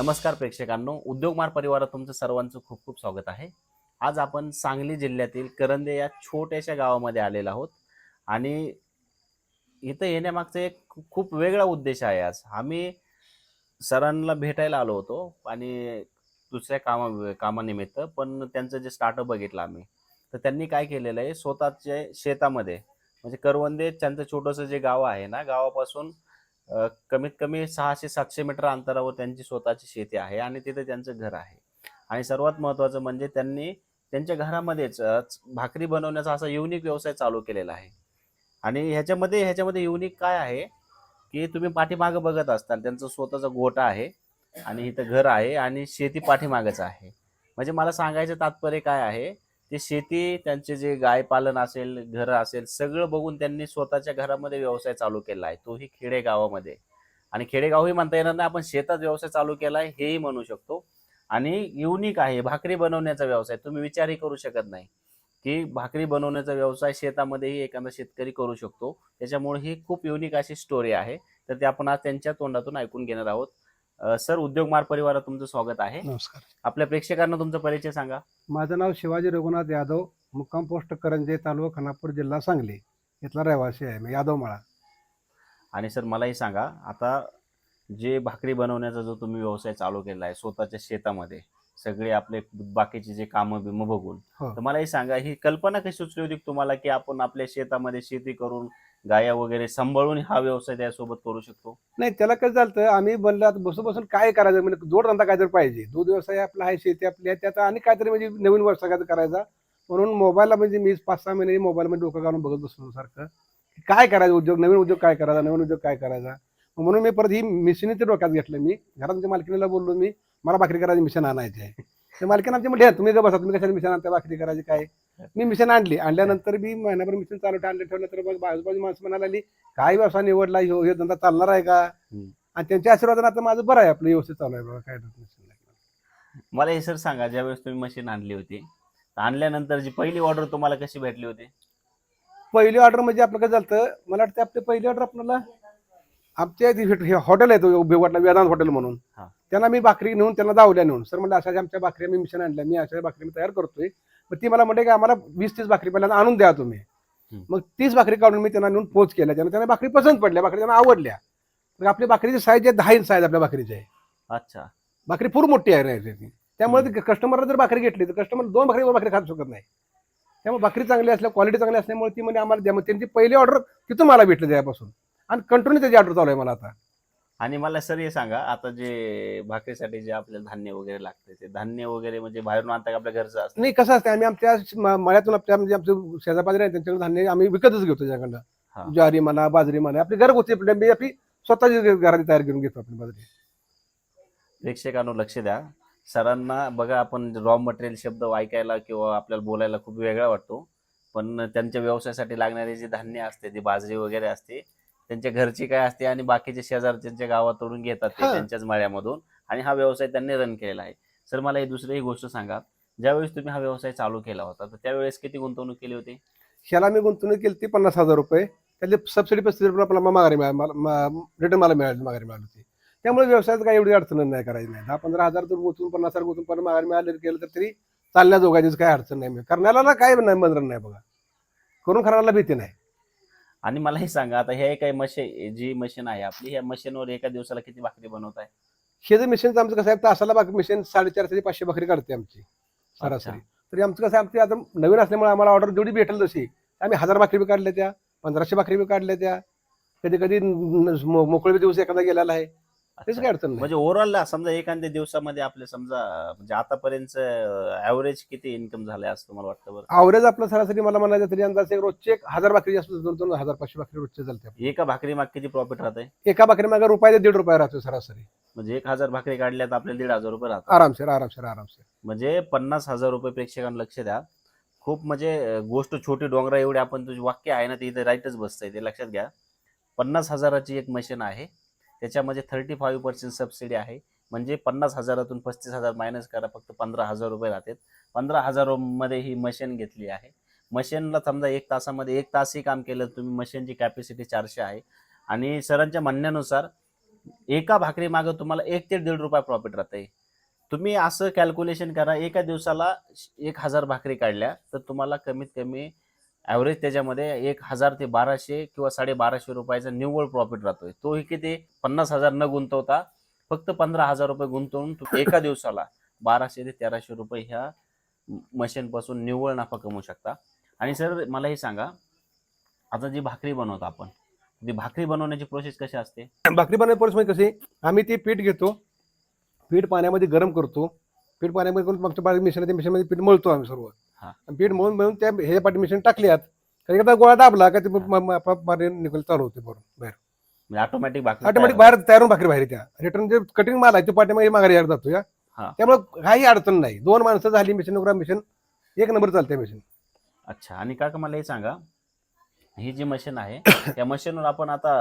नमस्कार प्रेक्षकांनो उद्योगमार परिवारात तुमचं सर्वांचं खूप खूप स्वागत आहे. आज आपण सांगली जिल्ह्यातील करंदे या छोट्याशा गावामध्ये आलेलो आहोत आणि इथं येण्यामागचा एक खूप वेगळा उद्देश आहे आज. आम्ही सरांना भेटायला आलो होतो आणि दुसऱ्या कामा कामानिमित्त पण त्यांचं जे स्टार्टअप बघितलं आम्ही तर त्यांनी काय केलेलं आहे स्वतःच्या शेतामध्ये म्हणजे करवंदे त्यांचं छोटंसं जे गाव आहे ना गावापासून कमीत कमी सहाशे सातशे मीटर अंतरावर त्यांची स्वतःची शेती आहे आणि तिथे त्यांचं घर आहे. आणि सर्वात महत्त्वाचं म्हणजे त्यांनी त्यांच्या घरामध्येच भाकरी बनवण्याचा असा युनिक व्यवसाय चालू केलेला आहे. आणि ह्याच्यामध्ये ह्याच्यामध्ये युनिक काय आहे की तुम्ही पाठीमागं बघत असताल त्यांचं स्वतःचा गोटा आहे आणि इथं घर आहे आणि शेती पाठीमागच आहे. म्हणजे मला सांगायचं तात्पर्य काय आहे ते शेती त्यांचे जे गाय पालन असेल घर असेल सगळं बघून त्यांनी स्वतःच्या घरामध्ये व्यवसाय चालू केला आहे. तोही खेडेगावामध्ये. आणि खेडेगावही म्हणता येणार नाही आपण शेतात व्यवसाय चालू केला आहे हेही म्हणू शकतो. आणि युनिक आहे भाकरी बनवण्याचा व्यवसाय. तुम्ही विचारही करू शकत नाही की भाकरी बनवण्याचा व्यवसाय शेतामध्येही एखादा शेतकरी करू शकतो. त्याच्यामुळे ही खूप युनिक अशी स्टोरी आहे. तर ते आपण आज त्यांच्या तोंडातून ऐकून घेणार आहोत. सर उद्योगमार परिवारात तुमचं स्वागत आहे. नमस्कार. आपल्या प्रेक्षकांना तुमचा परिचय सांगा. माझं नाव शिवाजी रघुनाथ यादव मुक्काम पोस्ट करंजे तालुका खानापूर जिल्हा सांगली इथला रहिवासी आहे मी यादव मळा. आणि सर मलाही सांगा आता जे भाकरी बनवण्याचा जो तुम्ही व्यवसाय चालू केला आहे स्वतःच्या शेतामध्ये सगळे आपले बाकीचे जे कामं बिमं बघून हो. तर मलाही सांगा ही कल्पना कशी सुचली होती तुम्हाला की आपण आपल्या शेतामध्ये शेती करून गाया वगैरे सांभाळून हा व्यवसाय त्यासोबत करू शकतो? नाही त्याला कसं झालं आम्ही बनलं आता बसून बसून काय करायचं? म्हणजे जोडधंदा काहीतरी पाहिजे. दूध व्यवसाय आपला आहे शेती आपली आहे त्यात आणि काहीतरी म्हणजे नवीन व्यवसाय काहीतरी करायचा. म्हणून मोबाईलला म्हणजे मी पाच सहा महिने मोबाईलमध्ये डोकं घालून बघत बसलो सारखं. काय करायचं उद्योग? नवीन उद्योग काय करायचा? नवीन उद्योग काय करायचा? म्हणून मी परत ही मिशन डोक्यात घेतलं मी. घरात मालकिणीला बोललो मी मला भाकरी करायची मिशन आणायची आहे. तर मालकीन आमच्या म्हणजे तुम्ही जर बसा तुम्ही कशाला मिशन आणता भाकरी करायची काय मी मिशन आणली आणल्यानंतर मी महिनाभर मिशन चालू आणलं ठेवलं तर मग बाजूबाजू माणसं म्हणायला लागली काय व्यवसाय निवडला ह्यो हे धंदा चालणार आहे का. आणि त्यांच्या आशीर्वादाने आता माझं बरं आहे आपलं व्यवस्थित चालू आहे बाबा काय. मला हे सर सांगा ज्यावेळेस तुम्ही मशीन आणली होती तर आणल्यानंतर जी पहिली ऑर्डर तुम्हाला कशी भेटली होती पहिली ऑर्डर म्हणजे आपलं काय झालं मला वाटतं आपली पहिली ऑर्डर आपल्याला आमच्या हे हॉटेल आहे तो वेदांत हॉटेल म्हणून हा. त्यांना मी भाकरी नेऊन त्यांना दावल्या नेऊन. सर म्हणलं अशा आमच्या भाकरी मी मिशन आणल्या. मी अशा भाकरी मी तयार करतोय. मग ती मला म्हणते की आम्हाला वीस तीस भाकरी पहिल्यांदा आणून द्या तुम्ही. मग तीस भाकरी काढून मी त्यांना नेऊन पोच केल्या. त्यांना त्यांना भाकरी पसंत पडल्या भाकरी त्यांना आवडल्या. मग आपली भाकरीची साईज आहे दहा इंच साईज आपल्या भाकरीची आहे. अच्छा. भाकरी पूर मोठी आहे ती. त्यामुळे कस्टमरला जर भाकरी घेतली तर कस्टमर दोन भाकरी भाकरी खात शकत नाही. त्यामुळे भाकरी चांगली असल्या क्वालिटी चांगली असल्यामुळे ती म्हणजे आम्हाला द्या. मग त्यांची पहिली ऑर्डर तिथून मला भेटली त्यापासून. आणि कंटिन्यू त्याची ऑर्डर चालू आहे मला आता. आणि मला सर हे सांगा आता जे भाकरीसाठी जे आपल्याला धान्य वगैरे लागते ते धान्य वगैरे म्हणजे बाहेरून आणता का आपल्या घरचं असतं? नाही कसं असतं आम्ही आमच्या म- मळ्यातून आपल्या म्हणजे आमचे शेजापाजरे आहे त्यांच्याकडे धान्य आम्ही विकतच घेतो हा. त्याच्याकडनं ज्वारी म्हणा बाजरी म्हणा आपली घरगुती आपली मी आपली स्वतःची घरात तयार करून घेतो आपली बाजरी. प्रेक्षकांनो लक्ष द्या. सरांना बघा आपण रॉ मटेरियल शब्द ऐकायला किंवा आपल्याला बोलायला खूप वेगळा वाटतो. पण त्यांच्या व्यवसायासाठी लागणारे जे धान्य असते ती बाजरी वगैरे असते त्यांच्या घरची काय असते आणि बाकीचे शेजारच्या गावातून घेतात ते. त्यांच्याच मळ्यामधून. आणि हा व्यवसाय त्यांनी रन केलेला आहे. सर मला ही दुसरी ही गोष्ट सांगा. ज्यावेळेस तुम्ही हा व्यवसाय चालू केला होता तर त्यावेळेस किती गुंतवणूक केली होती? ह्याला मी गुंतवणूक केली ती पन्नास हजार रुपये. त्यातली सबसिडी पस्तीस रुपये आपल्याला माघारी रिटर्न मला मिळाली माघारी मिळाली होती. त्यामुळे व्यवसायात काही एवढी अडचण नाही करायची नाही. दहा पंधरा हजार तर गुंतवून पन्नास हजार गुंतवून पण माघारी मिळाले केलं तर तरी चालण्या जोगायचीच काही अडचण नाही. करण्याला ना काय नाही बंधन नाही बघा. करून खरायला भीती नाही. आणि मला हे सांगा आता हे काही मशीन जी मशीन आहे आपली ह्या मशीनवर एका दिवसाला किती भाकरी बनवत आहे? हे जे मिशन आमचं कसं आहे तासाला बाकी मिशन साडेचारशे ते पाचशे भाकरी काढते आमची सरासरी. तरी आमचं कसं आहे, आमची आता नवीन असल्यामुळे आम्हाला ऑर्डर जेवढी भेटेल तशी आम्ही हजार भाकरी बी काढल्या त्या पंधराशे भाकरी बी काढल्या त्या. कधी कधी मोकळे दिवस एखादा गेलेला आहे. तेच. काय अडचण नाही. म्हणजे ओव्हरऑल समजा एखाद्या दिवसामध्ये आपले समजा म्हणजे आतापर्यंत ऍव्हरेज किती इन्कम झालंय असं तुम्हाला वाटतं बरं? आवरेज आपलं सरासरी मला म्हणायचं तरी अंदाज एक रोजचे एक हजार भाकरी जास्त दोन दोन हजार पाचशे भाकरी रोजचे चालते. एका भाकरी माग किती प्रॉफिट राहतंय एका भाकरी मागे रुपये ते दीड रुपये राहतो सरासरी. म्हणजे एक हजार भाकरी काढल्या तर आपल्याला दीड हजार रुपये राहतात. आरामशीर आरामशीर आरामशीर. म्हणजे पन्नास हजार रुपये प्रेक्षकांना लक्ष द्या. खूप म्हणजे गोष्ट छोटी डोंगरा एवढी आपण तुझी वाक्य आहे ना ते इथे राईटच बसतंय ते लक्षात घ्या. पन्नास हजाराची एक मशीन आहे. त्याच्यामध्ये थर्टी फाईव्ह पर्सेंट सबसिडी आहे. म्हणजे पन्नास हजारातून पस्तीस हजार मायनस करा फक्त पंधरा हजार रुपये राहतात. पंधरा हजारामध्ये ही मशीन घेतली आहे. मशीनला समजा एक तासामध्ये एक तासही काम केलं तुम्ही मशीनची कॅपॅसिटी चारशे आहे. आणि सरांच्या म्हणण्यानुसार एका भाकरी मागं तुम्हाला एक ते दीड रुपये प्रॉफिट राहते तुम्ही असं कॅल्क्युलेशन करा एका दिवसाला एक हजार भाकरी काढल्या तर तुम्हाला कमीत कमी ॲव्हरेज त्याच्यामध्ये एक हजार ते बाराशे किंवा साडे बाराशे रुपयाचा निव्वळ प्रॉफिट राहतोय. तोही किती? पन्नास हजार न गुंतवता फक्त पंधरा हजार रुपये गुंतवून एका दिवसाला बाराशे ते तेराशे रुपये ह्या मशीनपासून निव्वळ नफा कमवू शकता. आणि सर मला हे सांगा आता जी भाकरी बनवतो आपण ती भाकरी बनवण्याची प्रोसेस कशी असते? भाकरी बनवण्याची प्रोसेस म्हणजे कशी? आम्ही ते पीठ घेतो पीठ पाण्यामध्ये गरम करतो पीठ पाण्यामध्ये करून मागच्या मिश्रण त्या मिश्रणमध्ये पीठ मळतो आम्ही सर्व. हा. पीठ मळून मळून त्या ह्याच्या पाठी मिश्रण टाकल्यात. कारण एकदा गोळा दाबला का ते म- म- आपोआप बाहेर निघायला चालू होते बरोबर बाहेर. ऑटोमॅटिक भाकरी ऑटोमॅटिक बाहेर तयार होऊन भाकरी बाहेर त्या रिटर्न जे कटिंग माल आहे ते पाठीमागे माघारी यायला जातो या हा. त्यामुळे काही अडचण नाही. दोन माणसं झाली मिशन मिशन एक नंबर चालते मिशन. अच्छा. आणि काका मला हे सांगा. ही जी मशीन आहे त्या मशीनवर आपण आता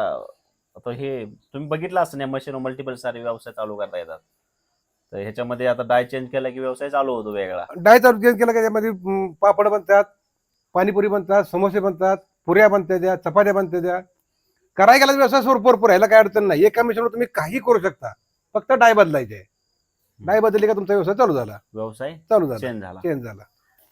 आता हे तुम्ही बघितलं असं या मशीनवर मल्टिपल सारे व्यवसाय चालू करता येतात. तर ह्याच्यामध्ये आता डाय चेंज केला की व्यवसाय चालू होतो वेगळा. डाय चालू चेंज केला का त्यामध्ये पापड बनतात पाणीपुरी बनतात समोसे बनतात पुऱ्या बनतात त्या चपात्या बनतात त्या. करायला गेला व्यवसाय स्वरूप भरपूर आहे याला काय अडचण नाही. एका मिशनवर तुम्ही काही करू शकता. फक्त डाय बदलायचे डाय बदलली का तुमचा व्यवसाय चालू झाला. व्यवसाय चालू झाला. चेंज झाला. चेंज झाला.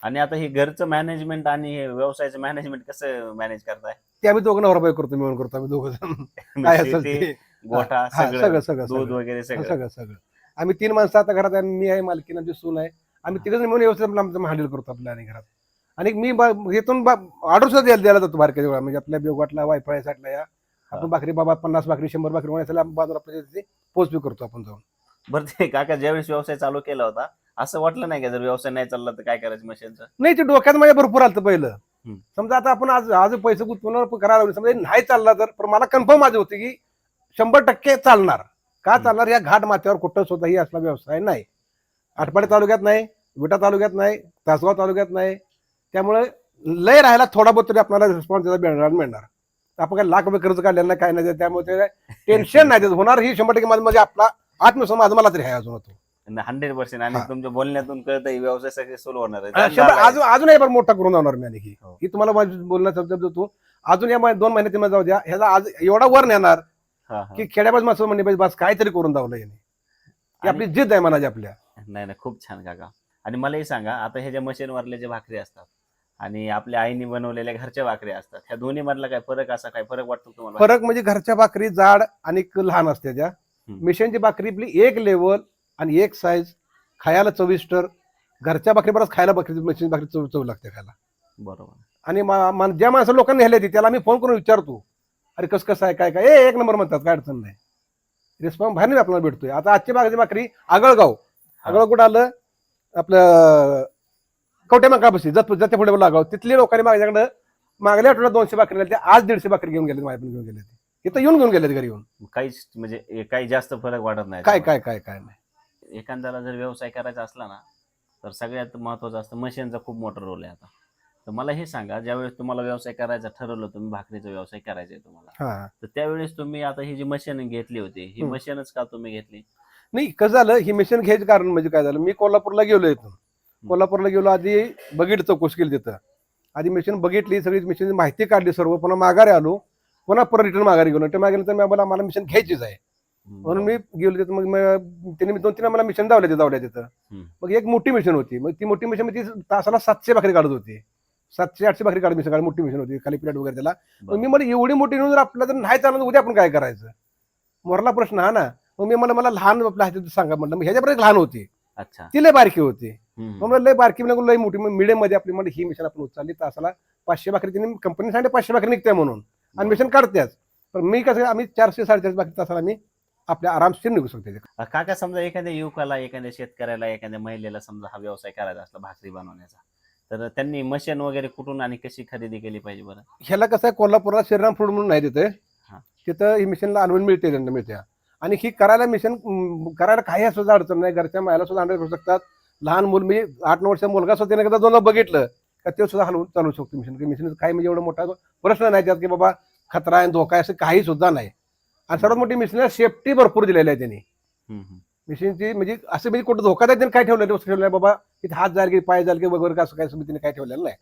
आणि आता हे घरचं मॅनेजमेंट आणि हे व्यवसायाचं मॅनेजमेंट कसं मॅनेज करताय? ते आम्ही दोघं नवरा बायको करतो मिळून करतो आम्ही दोघं जण. काय असेल शेती, ते. गोठा हा, सगळं. सगळं सगळं दूध सगळं. वगैरे सगळं. सगळं सगळं. आम्ही तीन माणसं आता घरात आहे मी आहे मालकीन आमची सून आहे. आम्ही तिघं मिळून व्यवस्थित आमचं हँडल करतो आपल्या आणि घरात. आणि मी इथून ऑर्डर सुद्धा द्यायला द्यायला जातो बारक्या जवळ म्हणजे आपल्या बेवगाटला वायफाय साठला या. आपण भाकरी बाबा पन्नास भाकरी शंभर भाकरी बाजूला आपल्या तिथे पोच बी करतो आपण जाऊन. बरं ते काका ज्यावेळेस व्यवसाय चालू केला होता असं वाटलं नाही का? जर व्यवसाय नाही चालला तर काय करायचं मशीनचं? नाही ते डोक्यात माझ्या भरपूर आलं पहिलं. समजा आता आपण आज आज पैसे गुंतवणार करायला समजा नाही चालला तर पण मला कन्फर्म माझं होतं की शंभर टक्के चालणार. का. चालणार? या घाट माथ्यावर कुठं स्वतःही असला व्यवसाय नाही. आटपाडी तालुक्यात नाही विटा तालुक्यात नाही तासगाव तालुक्यात नाही. त्यामुळे लय राहायला थोडा बहुत तरी आपल्याला रिस्पॉन्स त्याचा मिळणार मिळणार. आपण काय लाख रुपये कर्ज काढलेलं नाही काय नाही त्यामुळे ते टेन्शन नाही. होणार ही शंभर टक्के म्हणजे आपला आत्मविश्वास माझा मला तरी आहे अजून होतो हंड्रेड पर्सेंट आणि. तुमच्या बोलण्यातून कळतं व्यवसाय सक्सेसफुल होणार आहे. अजून अजून एक बार मोठा करून जाणार मी आणखी हो. ही. तुम्हाला बोलण्याचा शब्द देतो अजून या दोन महिन्यात जाऊ द्या. ह्याचा आज एवढा वर नेणार. की खेड्याबाज माणसं म्हणणे पाहिजे बस काहीतरी करून दावलं याने. ही आपली जिद्द आहे मनाची आपल्या. नाही नाही खूप छान काका. आणि मला हे सांगा आता हे ज्या मशीनवरले जे भाकरी असतात आणि आपल्या आईने बनवलेल्या घरच्या भाकरी असतात ह्या दोन्ही मधला काय फरक असा काय फरक वाटतो तुम्हाला? फरक म्हणजे घरच्या भाकरी जाड आणि लहान असते त्या. मिशनची भाकरी आपली एक लेवल आणि एक साईज खायला चविष्टर घरच्या भाकरी बरंच खायला भाकरी मशीन भाकरी चव चव लागते खायला. बरोबर. आणि ज्या माणसं लोकांनी ती त्याला मी फोन करून विचारतो. अरे कसं कसं आहे काय काय? ए एक नंबर म्हणतात काय अडचण नाही. रिस्पॉन्स बाहेर आपल्याला भेटतोय. आता आजची भाकरी भाकरी आगळगाव. आगळगाव कुठं आलं? आपलं कवटे माकापाशी जत जाते पुढे लागाव तिथले लोकांनी माझ्याकडे मागल्या आठवड्यात दोनशे भाकरी गेल्या आज दीडशे भाकरी घेऊन गेले माझ्याकडे घेऊन गेले इथं येऊन घेऊन गेलेत घरी येऊन. काहीच म्हणजे काही जास्त फरक वाटत नाही काय काय काय काय नाही. एखाद्याला जर व्यवसाय करायचा असला ना तर सगळ्यात महत्वाचं असतं मशीनचा खूप मोठा रोल आहे आता. तर मला हे सांगा ज्यावेळेस तुम्हाला व्यवसाय करायचा ठरवलं तुम्ही भाकरीचा व्यवसाय करायचा आहे तुम्हाला हा. तर त्यावेळेस तुम्ही आता ही जी मशीन घेतली होती ही हम्म. मशीनच का तुम्ही घेतली? नाही कसं झालं ही मिशन घ्यायचं कारण म्हणजे काय झालं मी कोल्हापूरला गेलो इथून. कोल्हापूरला गेलो आधी बघितलं चौकशी केली तिथं. आधी मिशन बघितली सगळी मिशन माहिती काढली सर्व पुन्हा माघारी आलो पुन्हा परत रिटर्न माघारी गेलो. रिटर्न मागे तर मी आम्हाला मला मिशन घ्यायचीच आहे. म्हणून मी गेलो तिथं मग म- त्यांनी मी दोन तीन मला मिशन दावल्या तिथं दावल्या तिथं. हम्म. मग एक मोठी मिशन होती मग ती मोठी मिशन ती तासाला सातशे भाकरी काढत होती. सातशे आठशे भाकरी काढत मिशन मोठी मिशन होती खाली प्लेट वगैरे त्याला. मग मी मला एवढी मोठी नेऊन जर आपल्याला जर नाही चाललं तर उद्या आपण काय करायचं? मोरला प्रश्न हा ना. मग मी मला मला लहान आपल्या हातात सांगा. म्हटलं मग ह्याच्यापर्यंत लहान होती. अच्छा. ती लय बारकी होती. मला लय बारकी म्हणजे लय मोठी. मिडियममध्ये आपली म्हणजे ही मिशन आपण उचलली तासाला पाचशे भाकरी त्यांनी कंपनी सांगते पाचशे भाकरी निघते म्हणून. आणि मिशन काढतेच पण मी कसं आम्ही चारशे साडेचारशे भाकरी तासाला मी आपल्या आरामशीर निघू शकते काका समजा एखाद्या युवकाला एखाद्या शेतकऱ्याला एखाद्या महिलेला समजा हा व्यवसाय करायचा असला भाकरी बनवण्याचा. तर त्यांनी मशीन वगैरे कुठून आणि कशी खरेदी केली पाहिजे बरं? ह्याला कसं आहे कोल्हापूरला श्रीराम फूड म्हणून नाही तिथे हा. तिथं ही मिशनला अनवून मिळते त्यांना मिळते आणि ही करायला मिशन करायला काही सुद्धा अडचण नाही. घरच्या मायाला सुद्धा अंडर करू शकतात. लहान मुल मी आठ नऊ वर्षाचा मुलगा सुद्धा त्याने एकदा दोनदा बघितलं का ते सुद्धा हलवून चालू शकतो मिशन. मिशन काही म्हणजे एवढा मोठा प्रश्न नाही त्यात की बाबा खतरा आहे धोका आहे असं काही सुद्धा नाही. आणि सर्वात मोठी मिशनला सेफ्टी भरपूर दिलेली आहे त्यांनी. हम्म, हम्म. मिशनची म्हणजे असं म्हणजे कुठं धोकादायक त्यांनी काय ठेवलं ठेवलं बाबा तिथे हात जाईल की पाय जाईल की वगैरे असं काय समितीने काय ठेवलेलं नाही.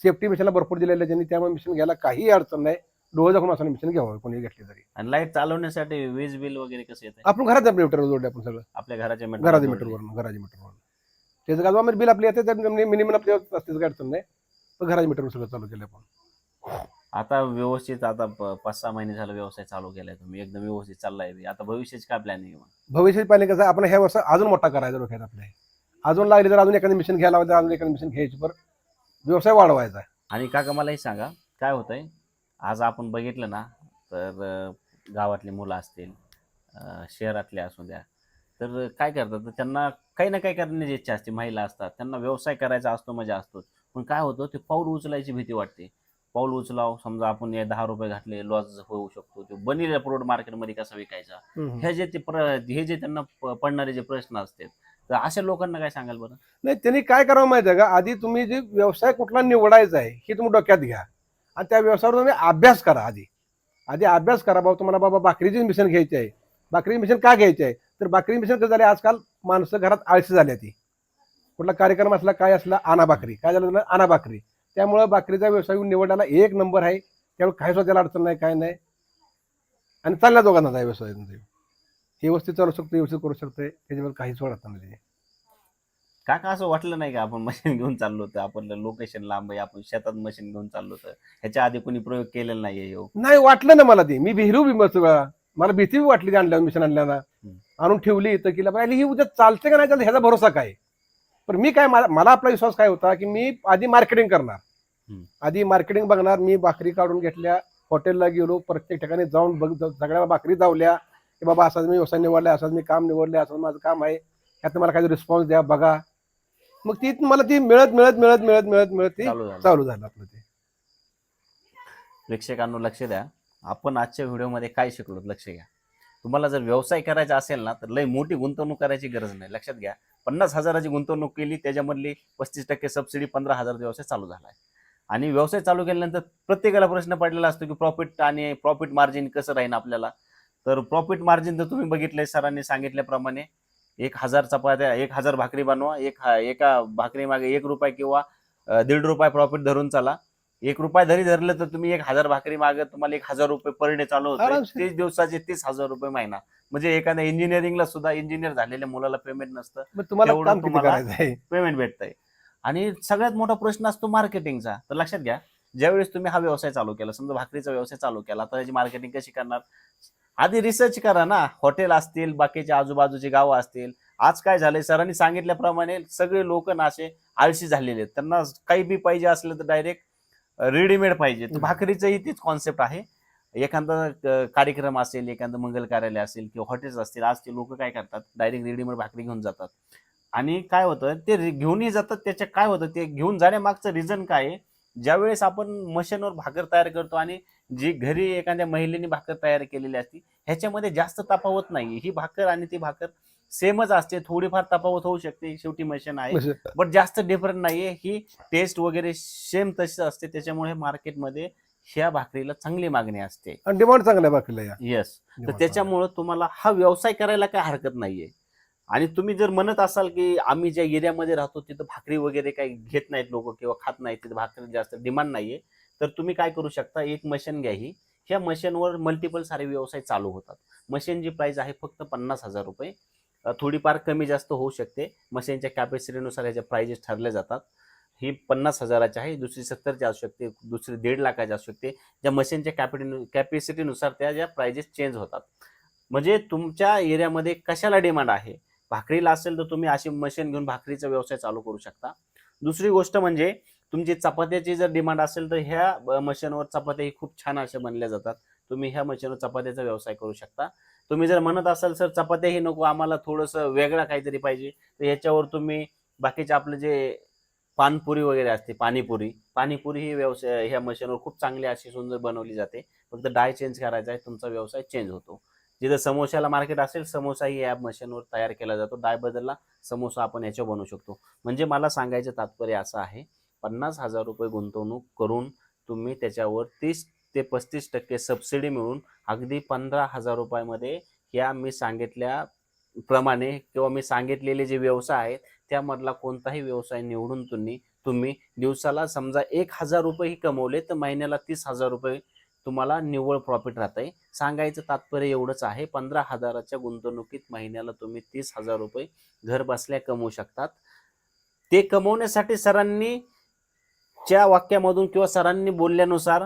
सेफ्टी मिशनला भरपूर दिलेलं त्यांनी त्यामुळे मिशन घ्यायला काही अडचण नाही. डोळे दाखवून असं मिशन घ्यावं कोणी घेतली तरी. आणि लाइट चालवण्यासाठी वीज बिल वगैरे कसं येतं आपण घरात मीटर जोडले आपण सगळं. आपल्या घराच्या meter घराच्या. मीटरवरून घराच्या मीटरवरून त्याचं काय आम्हाला बिल आपले येते मिनिमम आपले असतेच काय अडचण नाही. पण घराच्या मीटरवर सगळं चालू केलं आपण. आता व्यवस्थित आता पाच सहा महिने झाला व्यवसाय चालू केलाय तुम्ही एकदम व्यवस्थित चाललाय. आता भविष्याची काय प्लॅनिंग भविष्यात पाहिजे कसं आपण ह्या वर्ष अजून मोठा करायचा डोक्यात आपल्या. अजून लागली तर अजून एखादं मिशन घ्यायला लावायचं अजून एखादं मिशन घ्यायची पर व्यवसाय वाढवायचा आणि काका मलाही सांगा काय होतंय? आज आपण बघितलं ना तर गावातली मुलं असतील शहरातले असू द्या तर काय करतात? तर त्यांना काही ना काही करण्याची इच्छा असते महिला असतात त्यांना व्यवसाय करायचा असतो मजा असतो पण काय होतं ते पाऊल उचलायची भीती वाटते. पाऊल उचलाव समजा आपण हे दहा रुपये घातले लॉस होऊ शकतो. ते बनीला प्रोड मार्केटमध्ये कसा विकायचा? हे जे ते हे जे त्यांना पडणारे जे प्रश्न असतात तर अशा लोकांना काय सांगाल बरं? नाही त्यांनी काय करावं माहिती आहे का? आधी तुम्ही जे व्यवसाय कुठला निवडायचा आहे हे तुम्ही डोक्यात घ्या. आणि त्या व्यवसायावर तुम्ही अभ्यास करा आधी. आधी अभ्यास करा बाबा तुम्हाला बाबा भाकरीची मिशन घ्यायची आहे. बाकरी मिशन का घ्यायची आहे? तर बाकरी मिशन कसं झाले आजकाल माणसं घरात आळशी झाली ती कुठला कार्यक्रम असला काय असला आना बाकरी काय झालं आना बाकरी त्यामुळं भाकरीचा व्यवसाय निवडायला एक नंबर आहे. त्यामुळे काही सुद्धा त्याला अडचण नाही काय नाही. आणि चालल्या दोघांना जाय व्यवसाय हे व्यवस्थित चालू शकतो व्यवस्थित करू शकते त्याच्यावर काहीच अडचण नाही काका असं वाटलं नाही का आपण मशीन घेऊन चाललो होतं? आपलं लोकेशन लांब आहे आपण शेतात मशीन घेऊन चाललो होतं. ह्याच्या आधी कोणी प्रयोग केलेला नाहीये ह्यो. नाही वाटलं ना मला ते. मी विहिरू बी मस्त वेळा मला भीती बी वाटली आणल्यावर मिशन आणल्याना आणून ठेवली तर की पाहिजे ही उद्या चालते का नाही चालते ह्याचा भरोसा काय? पण मी काय मला मला आपला विश्वास काय होता की मी आधी मार्केटिंग करणार. आधी मार्केटिंग बघणार मी भाकरी काढून घेतल्या हॉटेलला गेलो प्रत्येक ठिकाणी जाऊन बघ सगळ्या भाकरी जावल्या की बाबा असाच मी व्यवसाय निवडला असाच मी काम निवडले असं माझं काम आहे. ह्यात मला काही रिस्पॉन्स द्या बघा. मग ती मला ती मिळत मिळत मिळत मिळत मिळत मिळत ती चालू झालं. चालू झालं आपलं ते. प्रेक्षकांनो लक्ष द्या. आपण आजच्या व्हिडिओमध्ये काय शिकलो लक्ष घ्या. तुम्हाला जर व्यवसाय करायचा असेल ना तर लय मोठी गुंतवणूक करायची गरज नाही. लक्षात घ्या. पन्नास हजाराची गुंतवणूक केली त्याच्यामधली पस्तीस टक्के सबसिडी पंधरा हजार व्यवसाय चालू झाला आहे आणि व्यवसाय चालू केल्यानंतर प्रत्येकाला प्रश्न पडलेला असतो की प्रॉफिट आणि प्रॉफिट मार्जिन कसं राहील आपल्याला? तर प्रॉफिट मार्जिन तर तुम्ही बघितलंय सरांनी सांगितल्याप्रमाणे. एक हजार चपात्या एक हजार भाकरी बनवा एक एका भाकरी मागे एक रुपये किंवा दीड रुपये प्रॉफिट धरून चला. एक रुपये जरी धरलं तर तुम्ही एक हजार भाकरी मागे तुम्हाला एक हजार रुपये पर डे चालू होते. तीस दिवसाचे तीस हजार रुपये महिना. म्हणजे एखाद्या इंजिनिअरिंगला सुद्धा इंजिनियर झालेल्या मुलाला पेमेंट नसतं. तुम्हाला पेमेंट भेटतंय. आणि सगळ्यात मोठा प्रश्न असतो मार्केटिंगचा तर लक्षात घ्या ज्यावेळेस तुम्ही हा व्यवसाय चालू केला समजा भाकरीचा व्यवसाय चालू केला तर त्याची मार्केटिंग कशी करणार? आधी रिसर्च करा ना. हॉटेल असतील बाकीचे आजूबाजूची गावं असतील. आज काय झालंय? सरांनी सांगितल्याप्रमाणे सगळे लोक नाशे आळशी झालेले आहेत. त्यांना काही बी पाहिजे असलं तर डायरेक्ट रेडीमेड पाहिजे. तर. भाकरीचंही तीच कॉन्सेप्ट आहे. एखादा कार्यक्रम असेल एखादं मंगल कार्यालय असेल किंवा हॉटेल्स असतील आज ते लोक काय करतात? डायरेक्ट रेडीमेड भाकरी घेऊन जातात. आणि काय होतं? ते घेऊनही जातात. त्याच्या काय होतं? ते घेऊन जाण्यामागचं रिझन काय आहे? ज्यावेळेस आपण मशीनवर भाकर तयार करतो आणि जी घरी एखाद्या महिलेने भाकर तयार केलेली असती ह्याच्यामध्ये जास्त तफावत नाही ही भाकर आणि ती भाकर सेमच असते. थोडीफार तफावत होऊ शकते. शेवटी मशीन आहे. बट जास्त डिफरंट नाहीये. ही टेस्ट वगैरे सेम तशी असते. त्याच्यामुळे मार्केटमध्ये ह्या भाकरीला चांगली मागणी असते. आणि डिमांड चांगल्या या. येस तर त्याच्यामुळं तुम्हाला हा व्यवसाय करायला काय हरकत नाहीये. आणि तुम्ही जर म्हणत असाल की आम्ही ज्या एरियामध्ये राहतो तिथं भाकरी वगैरे काही घेत नाहीत लोक किंवा खात नाहीत तिथं भाकरी जास्त डिमांड नाहीये तर तुम्ही काय करू शकता? एक मशीन घ्या ही. ह्या मशीनवर मल्टिपल सारे व्यवसाय चालू होतात. मशीनची प्राइस आहे फक्त पन्नास हजार रुपये. थोडीफार कमी जास्त होऊ शकते. मशीनच्या कॅपॅसिटीनुसार ह्याच्या प्राइजेस ठरल्या जातात. ही पन्नास हजाराची आहे. दुसरी सत्तरची असू शकते. दुसरी दीड लाखाची असू शकते. ज्या मशीनच्या कॅपिटी कॅपॅसिटीनुसार त्या ज्या प्राइजेस चेंज होतात. म्हणजे तुमच्या एरियामध्ये कशाला डिमांड आहे? भाकरीला असेल तर तुम्ही अशी मशीन घेऊन भाकरीचा व्यवसाय चालू करू शकता. दुसरी गोष्ट म्हणजे तुमची चपात्याची जर डिमांड असेल तर ह्या मशीनवर चपात्या ही खूप छान अशा बनल्या जातात. तुम्ही ह्या मशीनवर चपात्याचा व्यवसाय करू शकता. तुम्ही जर म्हणत असाल सर चपात्याही नको आम्हाला थोडंसं वेगळं काहीतरी पाहिजे. तर ह्याच्यावर तुम्ही बाकीचे आपलं जे पानपुरी वगैरे असते पाणीपुरी पाणीपुरी ही व्यवसाय ह्या मशीनवर खूप चांगली अशी सुंदर बनवली जाते. फक्त डाय चेंज करायचा आहे तुमचा व्यवसाय चेंज होतो. जिथं समोशाला मार्केट असेल समोसाही या मशीनवर तयार केला जातो. डाय बदलला समोसा आपण याच्यावर बनवू शकतो. म्हणजे मला सांगायचं तात्पर्य असं आहे पन्नास हजार रुपये गुंतवणूक करून तुम्ही त्याच्यावर तीस ते पस्तीस टक्के सबसिडी मिळून अगदी पंधरा हजार रुपयामध्ये या मी सांगितल्या प्रमाणे किंवा मी सांगितलेले जे व्यवसाय आहेत त्यामधला कोणताही व्यवसाय निवडून तुम्ही तुम्ही दिवसाला समजा एक हजार रुपयेही कमवले तर महिन्याला तीस हजार रुपये तुम्हाला निव्वळ प्रॉफिट राहत आहे सांगायचं तात्पर्य एवढंच आहे पंधरा हजाराच्या गुंतवणुकीत महिन्याला तुम्ही तीस हजार रुपये घर बसल्या कमवू शकतात. ते कमवण्यासाठी सरांनी च्या वाक्यामधून किंवा सरांनी बोलल्यानुसार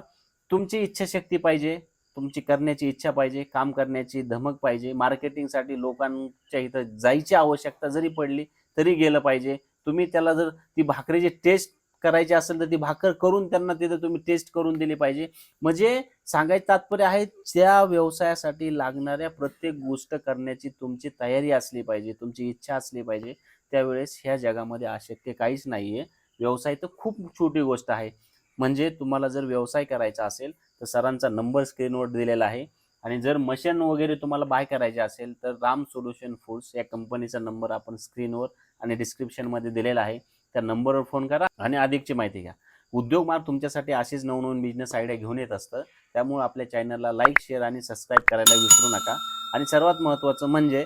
तुमची इच्छाशक्ती पाहिजे तुमची करण्याची इच्छा पाहिजे काम करण्याची धमक पाहिजे मार्केटिंगसाठी लोकांच्या इथं जायची आवश्यकता जरी पडली तरी गेलं पाहिजे. तुम्ही त्याला जर ती भाकरीची टेस्ट करायची असेल तर ती भाकर करून त्यांना तिथं तुम्ही टेस्ट करून दिली पाहिजे. म्हणजे सांगायचं तात्पर्य आहे त्या व्यवसायासाठी लागणाऱ्या प्रत्येक गोष्ट करण्याची तुमची तयारी असली पाहिजे तुमची इच्छा असली पाहिजे. त्यावेळेस ह्या जगामध्ये अशक्य काहीच नाहीये. व्यवसाय तर खूप छोटी गोष्ट आहे. म्हणजे तुम्हाला जर व्यवसाय करायचा असेल तर सरांचा नंबर स्क्रीनवर दिलेला आहे. आणि जर मशीन वगैरे तुम्हाला बाय करायचे असेल तर राम सोल्युशन फूड्स या कंपनीचा नंबर आपण स्क्रीनवर आणि डिस्क्रिप्शनमध्ये दिलेला आहे. त्या नंबरवर फोन करा आणि अधिकची माहिती घ्या. उद्योग मार्ग तुमच्यासाठी अशीच नवनवीन बिझनेस आयडिया घेऊन येत असतं. त्यामुळे आपल्या चॅनलला लाईक शेअर आणि सबस्क्राईब करायला विसरू नका. आणि सर्वात महत्त्वाचं म्हणजे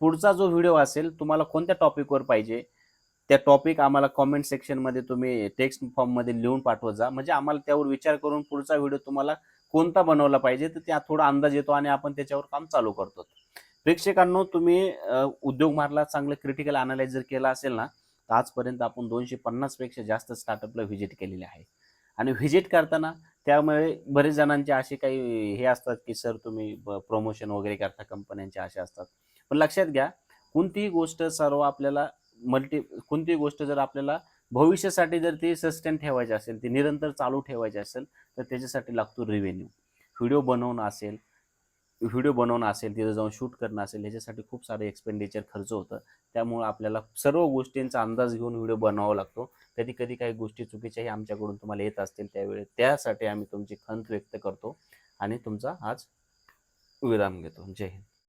पुढचा जो व्हिडिओ असेल तुम्हाला कोणत्या टॉपिकवर पाहिजे? त्या टॉपिक आम्हाला कॉमेंट सेक्शनमध्ये तुम्ही टेक्स्ट फॉर्ममध्ये लिहून पाठवत जा. म्हणजे आम्हाला त्यावर विचार करून पुढचा व्हिडिओ तुम्हाला कोणता बनवला पाहिजे तर त्या थोडा अंदाज येतो आणि आपण त्याच्यावर काम चालू करतो. प्रेक्षकांनो तुम्ही उद्योग मारला चांगलं क्रिटिकल अनालाइज जर केला असेल ना तर आजपर्यंत आपण दोनशे पन्नासपेक्षा जास्त स्टार्टअपला व्हिजिट केलेले आहे. आणि व्हिजिट करताना त्यामुळे बरेच जणांचे असे काही हे असतात की सर तुम्ही प्रमोशन वगैरे करता कंपन्यांचे असे असतात. पण लक्षात घ्या कोणतीही गोष्ट सर्व आपल्याला मल्टी कोणतीही गोष्ट जर आपल्याला भविष्यासाठी जर ती सस्टेन ठेवायची असेल ती निरंतर चालू ठेवायची असेल तर त्याच्यासाठी लागतो रिव्हेन्यू व्हिडिओ बनवणं असेल व्हिडिओ बनवणं असेल तिथं जाऊन शूट करणं असेल ह्याच्यासाठी खूप सारे एक्सपेंडिचर खर्च होतं. त्यामुळं आपल्याला सर्व गोष्टींचा अंदाज घेऊन व्हिडिओ बनवावा लागतो. कधी कधी काही गोष्टी चुकीच्याही आमच्याकडून तुम्हाला येत असतील त्यावेळी त्यासाठी आम्ही तुमची खंत व्यक्त करतो आणि तुमचा आज विराम घेतो. जय हिंद.